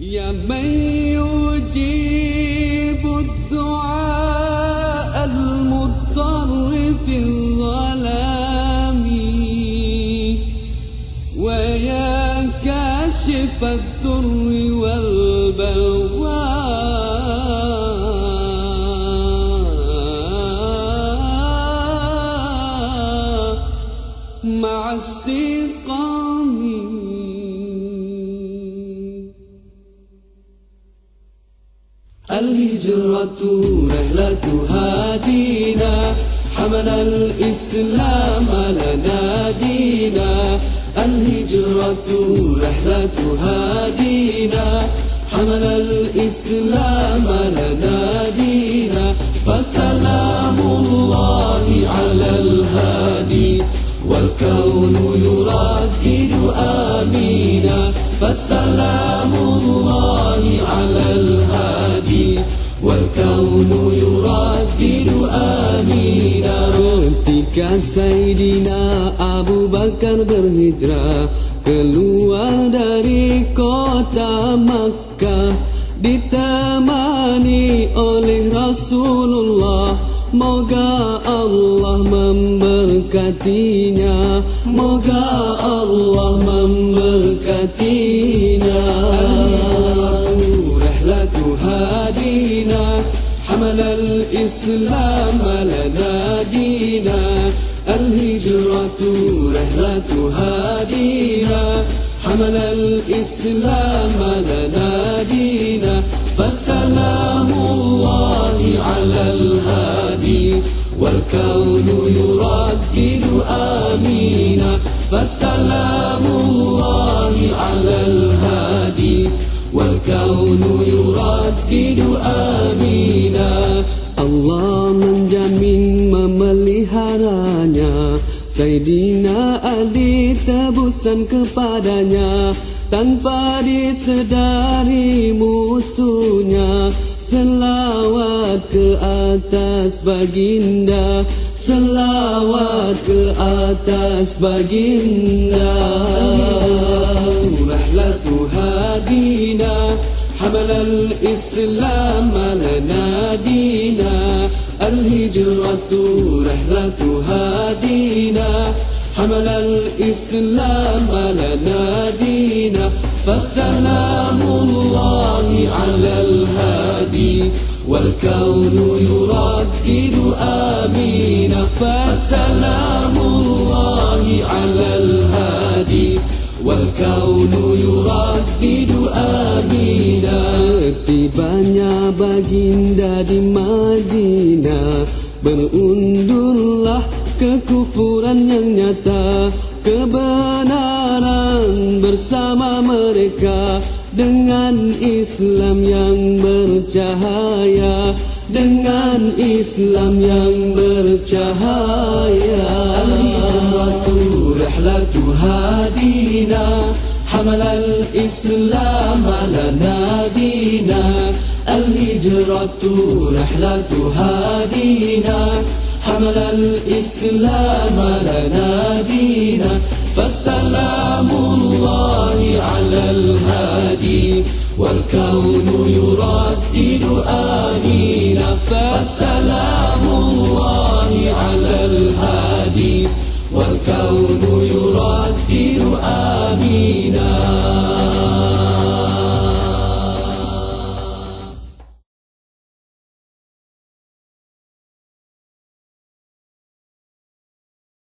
يا من يجيب الدعاء المضطر في الظلام ويا كاشف الضر والبلوى مع السقام. الهجرة رحلة هادينا حمل الإسلام لنا دينا الهجرة رحلة هادينا حمل الإسلام لنا دينا فسلام الله على الهادي. والكون يردد آمينا. فسلام الله على Sayyidina Abu Bakar berhijrah Keluar dari kota Makkah Ditemani oleh Rasulullah Moga Allah memberkatinya Moga Allah memberkatinya Rihlatu hadina حمل الإسلام لنا دينا الهجرة رحلة هادينا حمل الإسلام لنا دينا فسلام الله على الهادي والكون يردد آمينا فسلام الله على الهادي والكون يردد آمينا. Allah Sayyidina Ali tebusan kepadanya Tanpa disedari musuhnya. Selawat ke atas baginda Selawat ke atas baginda. Rahlatu hadina Hamalal Islam ala nadina الهجرة رحلة هادينا حمل الإسلام لنا دينا فسلام الله على الهادي والكون يردد آمينا فسلام الله على الهادي والكون يردد آمينا Setibanya baginda di Madinah Berundurlah kekufuran yang nyata Kebenaran bersama mereka Dengan Islam yang bercahaya Dengan Islam yang bercahaya Al-Hijratu rihlatu hadina حمل الإسلام لنا دينا الهجرة رحلة هادينا حمل الإسلام لنا دينا فسلام الله على الهادي. والكون يردد آمينا فسلام الله على الهادي. والكون يردد آمينا.